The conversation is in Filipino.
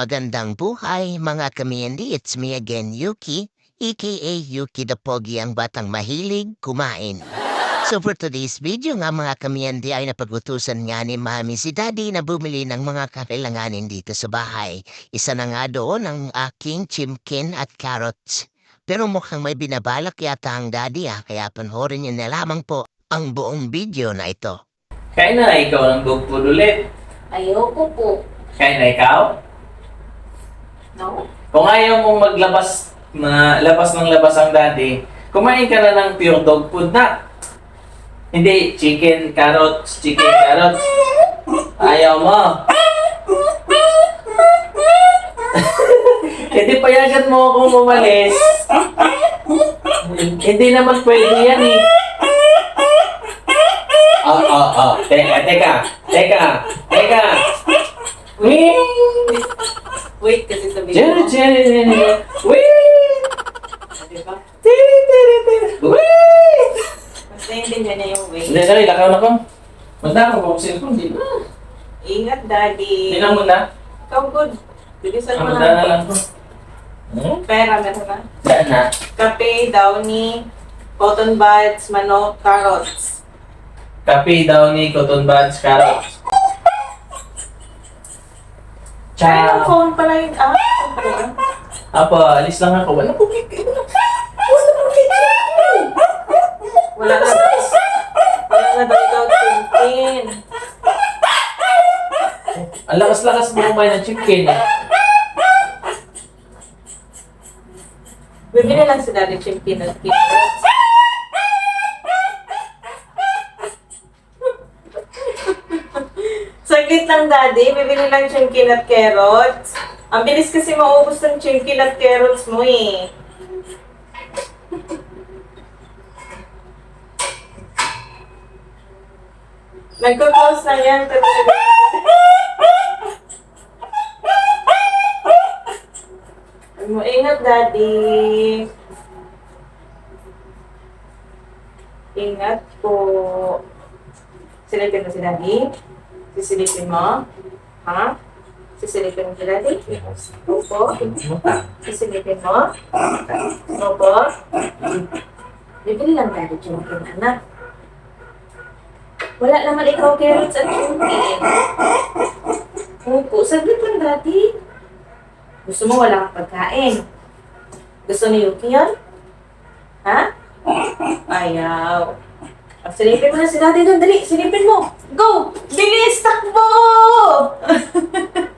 Magandang buhay mga kamiendi, it's me again Yuki, aka Yuki the Pogi ang batang mahilig kumain. So for today's video nga mga kamiendi ay napagutusan nga ni mami si daddy na bumili ng mga kakailanganin dito sa bahay. Isa na nga doon ang aking chimkin at carrots. Pero mukhang may binabalak yata ang daddy ah, kaya panoorin niyo na lamang po ang buong video na ito. Kain na ikaw ng food ulit. Ayoko po. Kain na ikaw. Kung ayaw mong maglabas, na labas ng labas ang daddy, kumain ka na ng pure dog food na. Hindi, chicken, carrots, chicken, carrots. Ayaw mo. Hindi payagan mo akong umalis. Hindi naman pwede yan eh. Oh, oh, oh. Teka, teka, teka, teka. Wait. Wait, kasi sabi Jenny, ko. Jenny, Jenny. Wait. Diba? Tiri, tiri, tiri. Wait. Mas naiintindihan niya yung wait. Hindi, dali, lakaw na ko. Manda ako kung cellphone, di ba? Ingat, daddy. Hindi na muna. Ikaw good. Bilisan mo Manda na lang. lang ko. Hmm? Pera, meron na. Daan na. Kape, downy, cotton buds, manok, carrots. Kape, downy, cotton buds, carrots. Ay, yung Ciao. phone pala yun. Ah. Apo, alis lang ako. Wala po Wala na daw. Wala na daw daw chicken. Ang lakas-lakas mo kumain ng chicken eh. Bibili lang si daddy chicken at carrots. Saglit lang, daddy. Bibili lang chicken at carrots. Ang bilis kasi maubos ng chicken at carrots mo eh. Nagko-close na yan. Huwag mo ingat, daddy. Ingat po. Silipin mo si daddy? Sisilipin mo? Ha? Sisilipin mo si daddy? Opo. Sisilipin mo? Opo. Bibili lang daddy chicken, anak. Wala naman ikaw carrots at chicken. Opo, saglit lang daddy. Gusto mo wala kang pagkain? Gusto ni Yuki yan? Ha? Ayaw. Silipin mo na si daddy doon. Dali, silipin mo. Go! Bilis! Takbo!